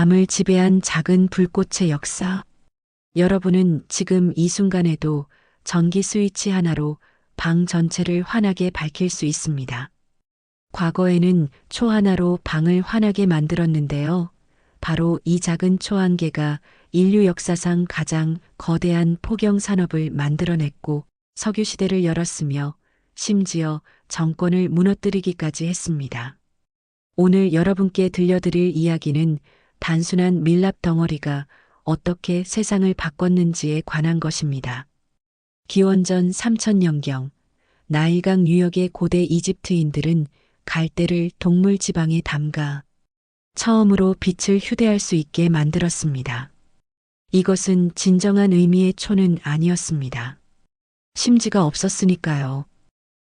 밤을 지배한 작은 불꽃의 역사. 여러분은 지금 이 순간에도 전기 스위치 하나로 방 전체를 환하게 밝힐 수 있습니다. 과거에는 초 하나로 방을 환하게 만들었는데요. 바로 이 작은 초 한 개가 인류 역사상 가장 거대한 포경 산업을 만들어냈고 석유 시대를 열었으며 심지어 정권을 무너뜨리기까지 했습니다. 오늘 여러분께 들려드릴 이야기는 단순한 밀랍 덩어리가 어떻게 세상을 바꿨는지에 관한 것입니다. 기원전 3000년경 나일강 유역의 고대 이집트인들은 갈대를 동물 지방에 담가 처음으로 빛을 휴대할 수 있게 만들었습니다. 이것은 진정한 의미의 초는 아니었습니다. 심지가 없었으니까요.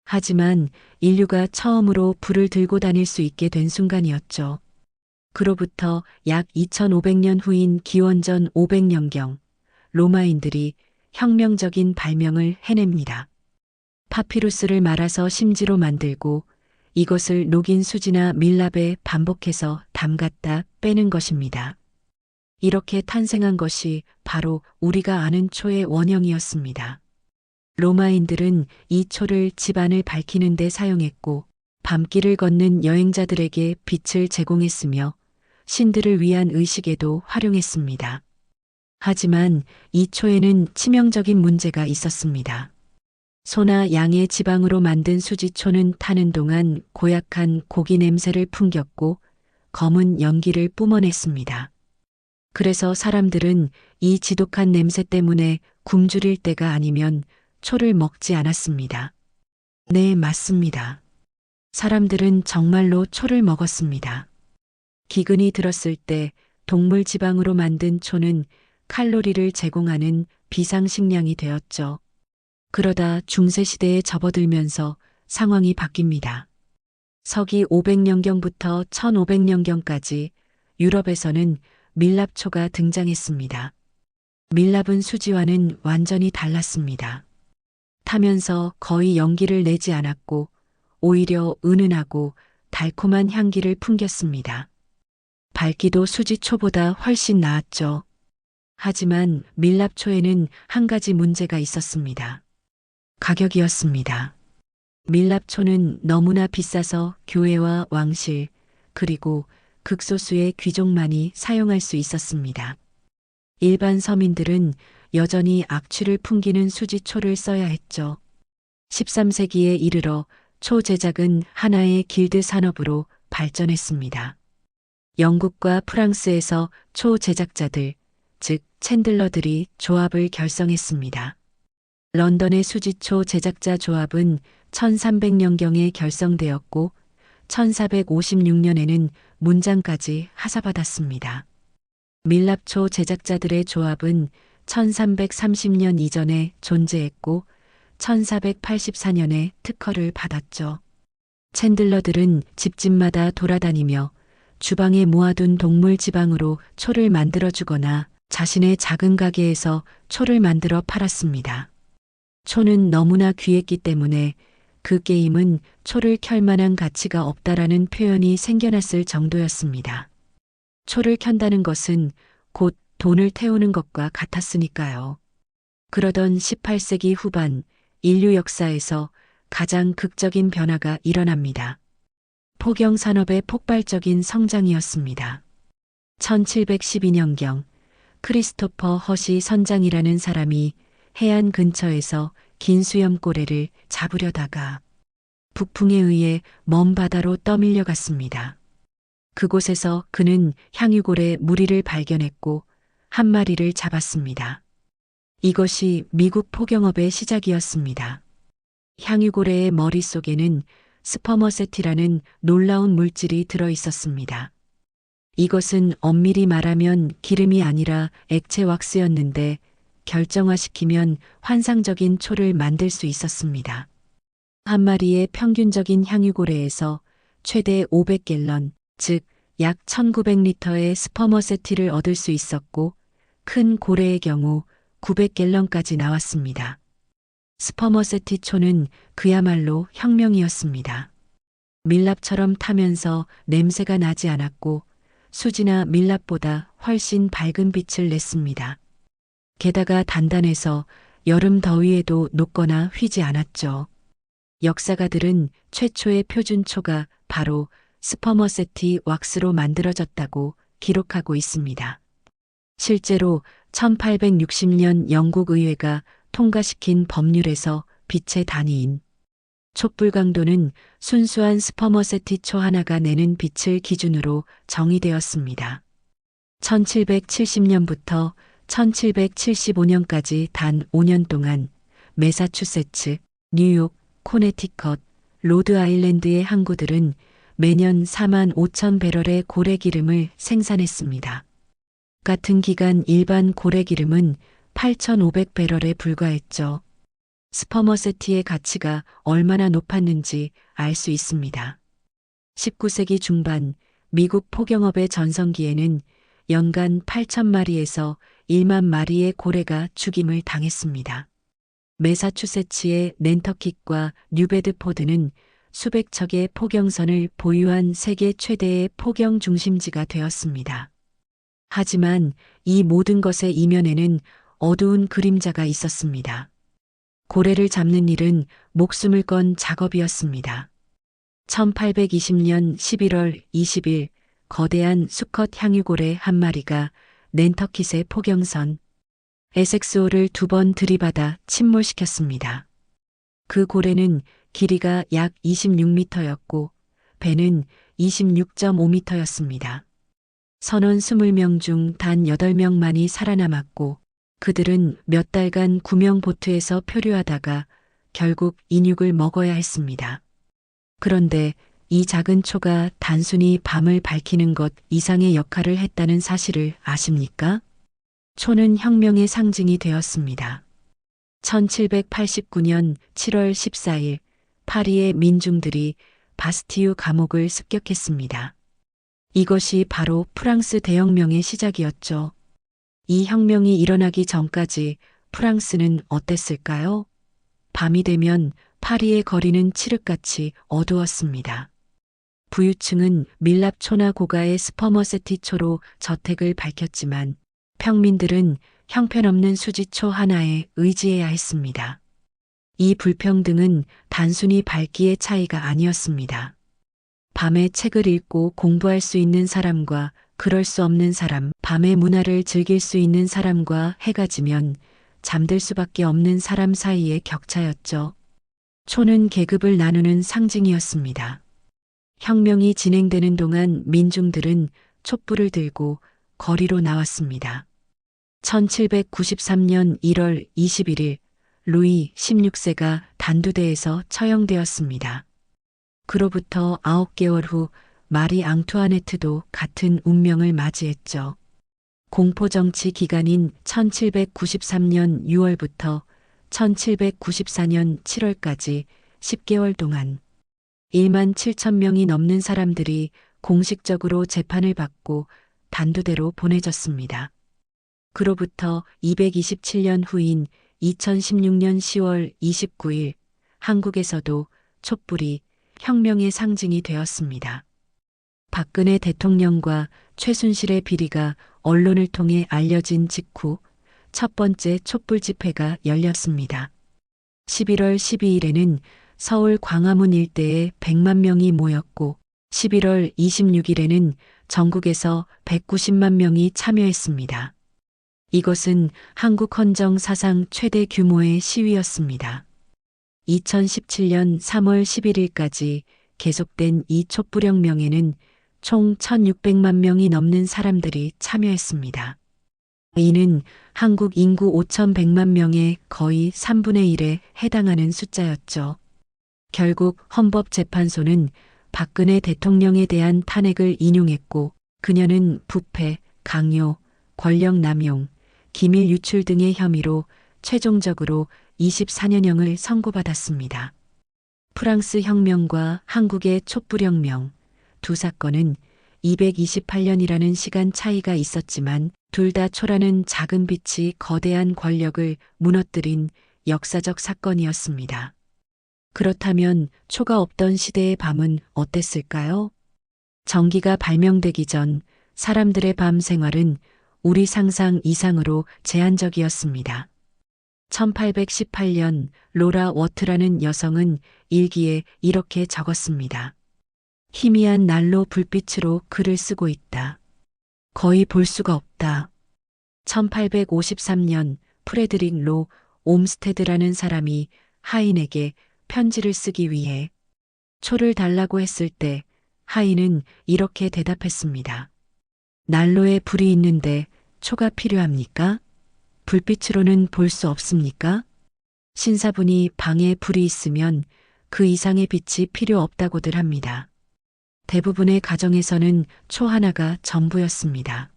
하지만 인류가 처음으로 불을 들고 다닐 수 있게 된 순간이었죠. 그로부터 약 2500년 후인 기원전 500년경 로마인들이 혁명적인 발명을 해냅니다. 파피루스를 말아서 심지로 만들고 이것을 녹인 수지나 밀랍에 반복해서 담갔다 빼는 것입니다. 이렇게 탄생한 것이 바로 우리가 아는 초의 원형이었습니다. 로마인들은 이 초를 집안을 밝히는 데 사용했고 밤길을 걷는 여행자들에게 빛을 제공했으며 신들을 위한 의식에도 활용했습니다. 하지만 이 초에는 치명적인 문제가 있었습니다. 소나 양의 지방으로 만든 수지초는 타는 동안 고약한 고기 냄새를 풍겼고 검은 연기를 뿜어냈습니다. 그래서 사람들은 이 지독한 냄새 때문에 굶주릴 때가 아니면 초를 먹지 않았습니다. 네, 맞습니다. 사람들은 정말로 초를 먹었습니다. 기근이 들었을 때 동물 지방으로 만든 초는 칼로리를 제공하는 비상식량이 되었죠. 그러다 중세시대에 접어들면서 상황이 바뀝니다. 서기 500년경부터 1500년경까지 유럽에서는 밀랍초가 등장했습니다. 밀랍은 수지와는 완전히 달랐습니다. 타면서 거의 연기를 내지 않았고 오히려 은은하고 달콤한 향기를 풍겼습니다. 밝기도 수지초보다 훨씬 나았죠. 하지만 밀랍초에는 한 가지 문제가 있었습니다. 가격이었습니다. 밀랍초는 너무나 비싸서 교회와 왕실, 그리고 극소수의 귀족만이 사용할 수 있었습니다. 일반 서민들은 여전히 악취를 풍기는 수지초를 써야 했죠. 13세기에 이르러 초 제작은 하나의 길드 산업으로 발전했습니다. 영국과 프랑스에서 초 제작자들, 즉 챈들러들이 조합을 결성했습니다. 런던의 수지초 제작자 조합은 1300년경에 결성되었고 1456년에는 문장까지 하사받았습니다. 밀랍초 제작자들의 조합은 1330년 이전에 존재했고 1484년에 특허를 받았죠. 챈들러들은 집집마다 돌아다니며 주방에 모아둔 동물 지방으로 초를 만들어주거나 자신의 작은 가게에서 초를 만들어 팔았습니다. 초는 너무나 귀했기 때문에 그 게임은 초를 켤 만한 가치가 없다라는 표현이 생겨났을 정도였습니다. 초를 켠다는 것은 곧 돈을 태우는 것과 같았으니까요. 그러던 18세기 후반 인류 역사에서 가장 극적인 변화가 일어납니다. 포경 산업의 폭발적인 성장이었습니다. 1712년경 크리스토퍼 허시 선장이라는 사람이 해안 근처에서 긴 수염고래를 잡으려다가 북풍에 의해 먼 바다로 떠밀려 갔습니다. 그곳에서 그는 향유고래 무리를 발견했고 한 마리를 잡았습니다. 이것이 미국 포경업의 시작이었습니다. 향유고래의 머릿속에는 스퍼머세티라는 놀라운 물질이 들어 있었습니다. 이것은 엄밀히 말하면 기름이 아니라 액체 왁스였는데 결정화시키면 환상적인 초를 만들 수 있었습니다. 한 마리의 평균적인 향유고래에서 최대 500갤런, 즉 약 1900리터의 스퍼머세티를 얻을 수 있었고 큰 고래의 경우 900갤런까지 나왔습니다. 스퍼머세티 초는 그야말로 혁명이었습니다. 밀랍처럼 타면서 냄새가 나지 않았고 수지나 밀랍보다 훨씬 밝은 빛을 냈습니다. 게다가 단단해서 여름 더위에도 녹거나 휘지 않았죠. 역사가들은 최초의 표준초가 바로 스퍼머세티 왁스로 만들어졌다고 기록하고 있습니다. 실제로 1860년 영국 의회가 통과시킨 법률에서 빛의 단위인 촛불 강도는 순수한 스퍼머세티 초 하나가 내는 빛을 기준으로 정의되었습니다. 1770년부터 1775년까지 단 5년 동안 메사추세츠, 뉴욕, 코네티컷, 로드 아일랜드의 항구들은 매년 4만 5천 배럴의 고래기름을 생산했습니다. 같은 기간 일반 고래기름은 8,500배럴에 불과했죠. 스퍼머세티의 가치가 얼마나 높았는지 알 수 있습니다. 19세기 중반 미국 포경업의 전성기에는 연간 8천마리에서 1만 마리의 고래가 죽임을 당했습니다. 메사추세츠의 낸터킥과 뉴베드포드는 수백 척의 포경선을 보유한 세계 최대의 포경 중심지가 되었습니다. 하지만 이 모든 것의 이면에는 어두운 그림자가 있었습니다. 고래를 잡는 일은 목숨을 건 작업이었습니다. 1820년 11월 20일 거대한 수컷 향유고래 한 마리가 낸터킷의 포경선 에섹스호를 두 번 들이받아 침몰시켰습니다. 그 고래는 길이가 약 26m였고 배는 26.5m였습니다. 선원 20명 중 단 8명만이 살아남았고 그들은 몇 달간 구명 보트에서 표류하다가 결국 인육을 먹어야 했습니다. 그런데 이 작은 초가 단순히 밤을 밝히는 것 이상의 역할을 했다는 사실을 아십니까? 초는 혁명의 상징이 되었습니다. 1789년 7월 14일 파리의 민중들이 바스티유 감옥을 습격했습니다. 이것이 바로 프랑스 대혁명의 시작이었죠. 이 혁명이 일어나기 전까지 프랑스는 어땠을까요? 밤이 되면 파리의 거리는 칠흑같이 어두웠습니다. 부유층은 밀랍초나 고가의 스퍼머세티초로 저택을 밝혔지만 평민들은 형편없는 수지초 하나에 의지해야 했습니다. 이 불평등은 단순히 밝기의 차이가 아니었습니다. 밤에 책을 읽고 공부할 수 있는 사람과 그럴 수 없는 사람, 밤의 문화를 즐길 수 있는 사람과 해가 지면 잠들 수밖에 없는 사람 사이의 격차였죠. 초는 계급을 나누는 상징이었습니다. 혁명이 진행되는 동안 민중들은 촛불을 들고 거리로 나왔습니다. 1793년 1월 21일 루이 16세가 단두대에서 처형되었습니다. 그로부터 9개월 후 마리 앙투아네트도 같은 운명을 맞이했죠. 공포정치 기간인 1793년 6월부터 1794년 7월까지 10개월 동안 1만 7천 명이 넘는 사람들이 공식적으로 재판을 받고 단두대로 보내졌습니다. 그로부터 227년 후인 2016년 10월 29일 한국에서도 촛불이 혁명의 상징이 되었습니다. 박근혜 대통령과 최순실의 비리가 언론을 통해 알려진 직후 첫 번째 촛불 집회가 열렸습니다. 11월 12일에는 서울 광화문 일대에 100만 명이 모였고 11월 26일에는 전국에서 190만 명이 참여했습니다. 이것은 한국 헌정 사상 최대 규모의 시위였습니다. 2017년 3월 11일까지 계속된 이 촛불혁명에는 총 1,600만 명이 넘는 사람들이 참여했습니다. 이는 한국 인구 5,100만 명의 거의 3분의 1에 해당하는 숫자였죠. 결국 헌법재판소는 박근혜 대통령에 대한 탄핵을 인용했고 그녀는 부패, 강요, 권력 남용, 기밀 유출 등의 혐의로 최종적으로 24년형을 선고받았습니다. 프랑스 혁명과 한국의 촛불혁명 두 사건은 228년이라는 시간 차이가 있었지만 둘 다 초라는 작은 빛이 거대한 권력을 무너뜨린 역사적 사건이었습니다. 그렇다면 초가 없던 시대의 밤은 어땠을까요? 전기가 발명되기 전 사람들의 밤 생활은 우리 상상 이상으로 제한적이었습니다. 1818년 로라 워트라는 여성은 일기에 이렇게 적었습니다. 희미한 난로 불빛으로 글을 쓰고 있다. 거의 볼 수가 없다. 1853년 프레드릭 로 옴스테드라는 사람이 하인에게 편지를 쓰기 위해 초를 달라고 했을 때 하인은 이렇게 대답했습니다. 난로에 불이 있는데 초가 필요합니까? 불빛으로는 볼 수 없습니까? 신사분이 방에 불이 있으면 그 이상의 빛이 필요 없다고들 합니다. 대부분의 가정에서는 초 하나가 전부였습니다.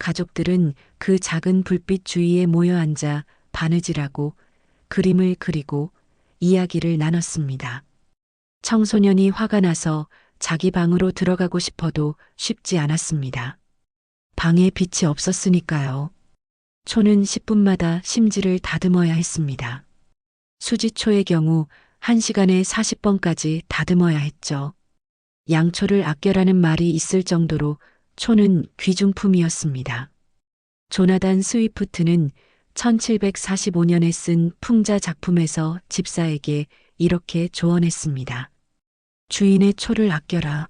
가족들은 그 작은 불빛 주위에 모여 앉아 바느질하고 그림을 그리고 이야기를 나눴습니다. 청소년이 화가 나서 자기 방으로 들어가고 싶어도 쉽지 않았습니다. 방에 빛이 없었으니까요. 초는 10분마다 심지를 다듬어야 했습니다. 수지초의 경우 1시간에 40번까지 다듬어야 했죠. 양초를 아껴라는 말이 있을 정도로 초는 귀중품이었습니다. 조나단 스위프트는 1745년에 쓴 풍자 작품에서 집사에게 이렇게 조언했습니다. 주인의 초를 아껴라.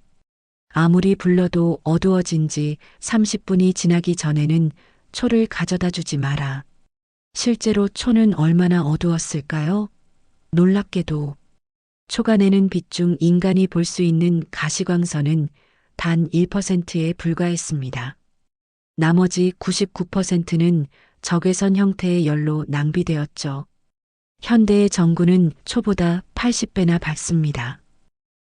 아무리 불러도 어두워진 지 30분이 지나기 전에는 초를 가져다 주지 마라. 실제로 초는 얼마나 어두웠을까요? 놀랍게도 초가 내는 빛 중 인간이 볼 수 있는 가시광선은 단 1%에 불과했습니다. 나머지 99%는 적외선 형태의 열로 낭비되었죠. 현대의 전구는 초보다 80배나 밝습니다.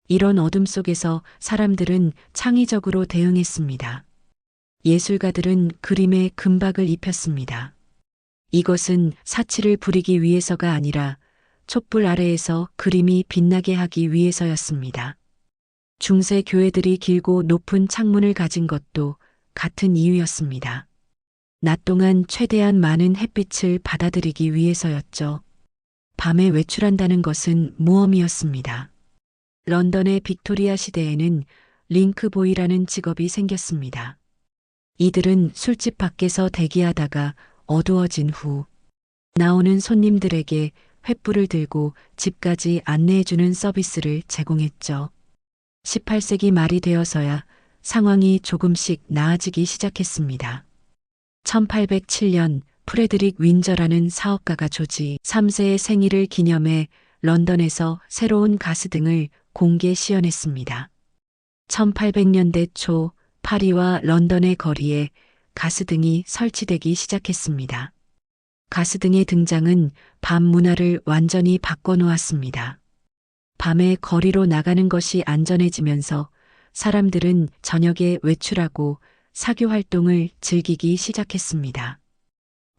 이런 어둠 속에서 사람들은 창의적으로 대응했습니다. 예술가들은 그림에 금박을 입혔습니다. 이것은 사치를 부리기 위해서가 아니라 촛불 아래에서 그림이 빛나게 하기 위해서였습니다. 중세 교회들이 길고 높은 창문을 가진 것도 같은 이유였습니다. 낮 동안 최대한 많은 햇빛을 받아들이기 위해서였죠. 밤에 외출한다는 것은 모험이었습니다. 런던의 빅토리아 시대에는 링크보이라는 직업이 생겼습니다. 이들은 술집 밖에서 대기하다가 어두워진 후 나오는 손님들에게 횃불을 들고 집까지 안내해주는 서비스를 제공했죠. 18세기 말이 되어서야 상황이 조금씩 나아지기 시작했습니다. 1807년 프레드릭 윈저라는 사업가가 조지 3세의 생일을 기념해 런던에서 새로운 가스등을 공개 시연했습니다. 1800년대 초 파리와 런던의 거리에 가스등이 설치되기 시작했습니다. 가스 등의 등장은 밤 문화를 완전히 바꿔놓았습니다. 밤에 거리로 나가는 것이 안전해지면서 사람들은 저녁에 외출하고 사교 활동을 즐기기 시작했습니다.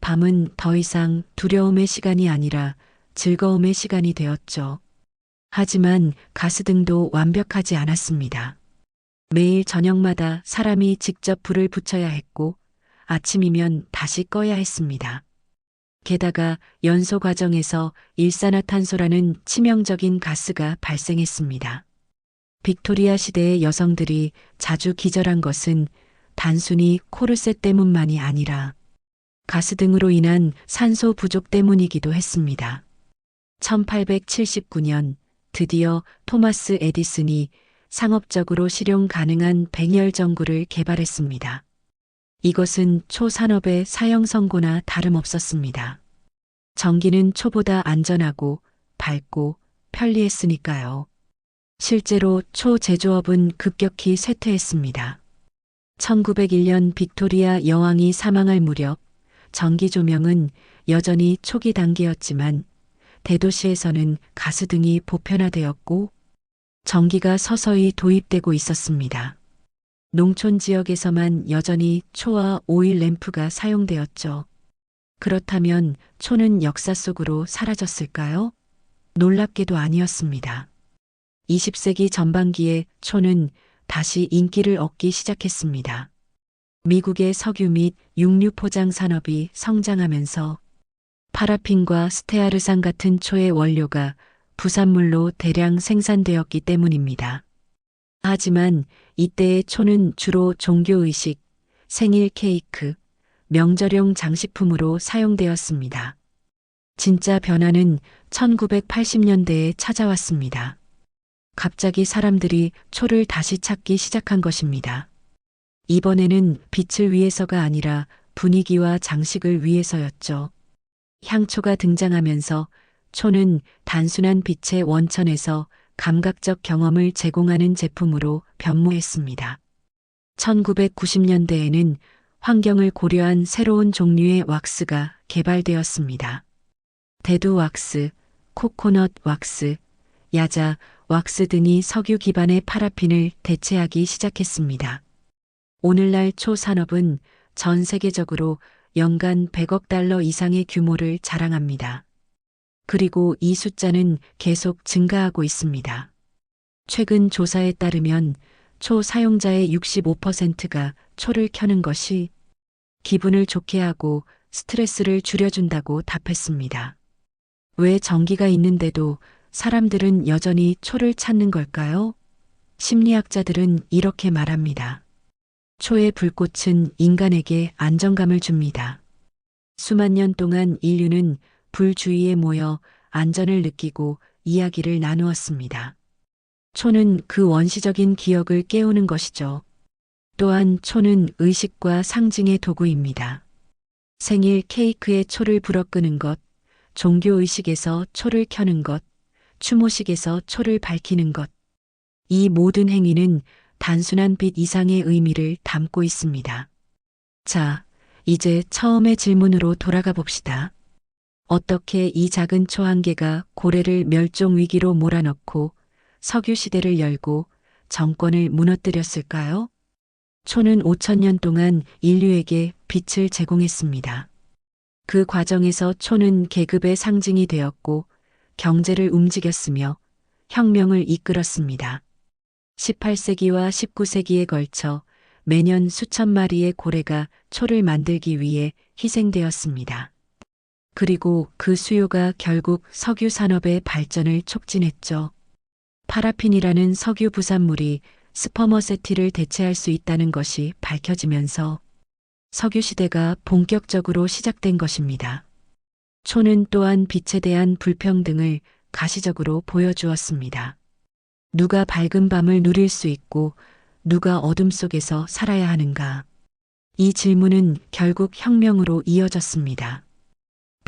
밤은 더 이상 두려움의 시간이 아니라 즐거움의 시간이 되었죠. 하지만 가스등도 완벽하지 않았습니다. 매일 저녁마다 사람이 직접 불을 붙여야 했고 아침이면 다시 꺼야 했습니다. 게다가 연소 과정에서 일산화탄소라는 치명적인 가스가 발생했습니다. 빅토리아 시대의 여성들이 자주 기절한 것은 단순히 코르세 때문만이 아니라 가스 등으로 인한 산소 부족 때문이기도 했습니다. 1879년 드디어 토마스 에디슨이 상업적으로 실용 가능한 백열 전구를 개발했습니다. 이것은 초산업의 사형 선고나 다름없었습니다. 전기는 초보다 안전하고 밝고 편리했으니까요. 실제로 초 제조업은 급격히 쇠퇴했습니다. 1901년 빅토리아 여왕이 사망할 무렵 전기 조명은 여전히 초기 단계였지만 대도시에서는 가스 등이 보편화되었고 전기가 서서히 도입되고 있었습니다. 농촌 지역에서만 여전히 초와 오일 램프가 사용되었죠. 그렇다면 초는 역사 속으로 사라졌을까요? 놀랍게도 아니었습니다. 20세기 전반기에 초는 다시 인기를 얻기 시작했습니다. 미국의 석유 및 육류 포장 산업이 성장하면서 파라핀과 스테아르산 같은 초의 원료가 부산물로 대량 생산되었기 때문입니다. 하지만 이때의 초는 주로 종교의식, 생일 케이크, 명절용 장식품으로 사용되었습니다. 진짜 변화는 1980년대에 찾아왔습니다. 갑자기 사람들이 초를 다시 찾기 시작한 것입니다. 이번에는 빛을 위해서가 아니라 분위기와 장식을 위해서였죠. 향초가 등장하면서 초는 단순한 빛의 원천에서 감각적 경험을 제공하는 제품으로 변모했습니다. 1990년대에는 환경을 고려한 새로운 종류의 왁스가 개발되었습니다. 대두 왁스, 코코넛 왁스, 야자 왁스 등이 석유 기반의 파라핀을 대체하기 시작했습니다. 오늘날 초 산업은 전 세계적으로 연간 100억 달러 이상의 규모를 자랑합니다. 그리고 이 숫자는 계속 증가하고 있습니다. 최근 조사에 따르면 초 사용자의 65%가 초를 켜는 것이 기분을 좋게 하고 스트레스를 줄여준다고 답했습니다. 왜 전기가 있는데도 사람들은 여전히 초를 찾는 걸까요? 심리학자들은 이렇게 말합니다. 초의 불꽃은 인간에게 안정감을 줍니다. 수만 년 동안 인류는 불 주위에 모여 안전을 느끼고 이야기를 나누었습니다. 초는 그 원시적인 기억을 깨우는 것이죠. 또한 초는 의식과 상징의 도구입니다. 생일 케이크에 초를 불어 끄는 것, 종교의식에서 초를 켜는 것, 추모식에서 초를 밝히는 것. 이 모든 행위는 단순한 빛 이상의 의미를 담고 있습니다. 자, 이제 처음의 질문으로 돌아가 봅시다. 어떻게 이 작은 초한 개가 고래를 멸종 위기로 몰아넣고 석유 시대를 열고 정권을 무너뜨렸을까요? 초는 5천년 동안 인류에게 빛을 제공했습니다. 그 과정에서 초는 계급의 상징이 되었고 경제를 움직였으며 혁명을 이끌었습니다. 18세기와 19세기에 걸쳐 매년 수천 마리의 고래가 초를 만들기 위해 희생되었습니다. 그리고 그 수요가 결국 석유 산업의 발전을 촉진했죠. 파라핀이라는 석유 부산물이 스퍼머세티를 대체할 수 있다는 것이 밝혀지면서 석유 시대가 본격적으로 시작된 것입니다. 초는 또한 빛에 대한 불평등을 가시적으로 보여주었습니다. 누가 밝은 밤을 누릴 수 있고 누가 어둠 속에서 살아야 하는가? 이 질문은 결국 혁명으로 이어졌습니다.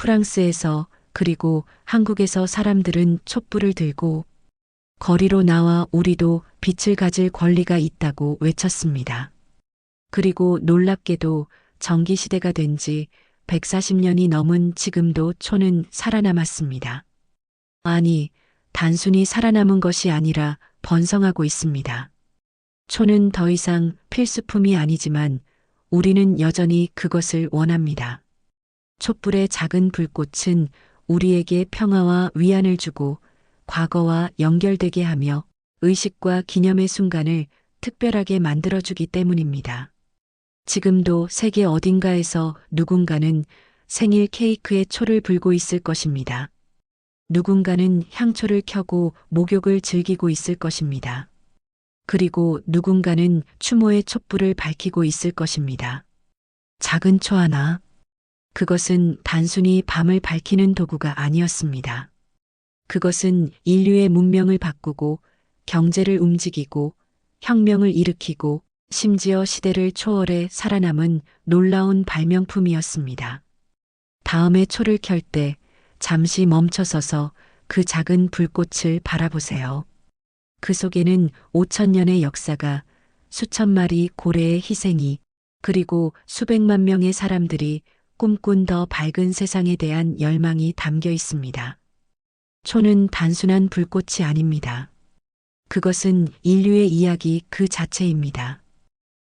프랑스에서 그리고 한국에서 사람들은 촛불을 들고 거리로 나와 우리도 빛을 가질 권리가 있다고 외쳤습니다. 그리고 놀랍게도 전기시대가 된 지 140년이 넘은 지금도 초는 살아남았습니다. 아니, 단순히 살아남은 것이 아니라 번성하고 있습니다. 초는 더 이상 필수품이 아니지만 우리는 여전히 그것을 원합니다. 촛불의 작은 불꽃은 우리에게 평화와 위안을 주고 과거와 연결되게 하며 의식과 기념의 순간을 특별하게 만들어주기 때문입니다. 지금도 세계 어딘가에서 누군가는 생일 케이크에 초를 불고 있을 것입니다. 누군가는 향초를 켜고 목욕을 즐기고 있을 것입니다. 그리고 누군가는 추모의 촛불을 밝히고 있을 것입니다. 작은 초 하나. 그것은 단순히 밤을 밝히는 도구가 아니었습니다. 그것은 인류의 문명을 바꾸고 경제를 움직이고 혁명을 일으키고 심지어 시대를 초월해 살아남은 놀라운 발명품이었습니다. 다음에 초를 켤 때 잠시 멈춰서서 그 작은 불꽃을 바라보세요. 그 속에는 5천 년의 역사가 수천 마리 고래의 희생이 그리고 수백만 명의 사람들이 꿈꾼 더 밝은 세상에 대한 열망이 담겨 있습니다. 초는 단순한 불꽃이 아닙니다. 그것은 인류의 이야기 그 자체입니다.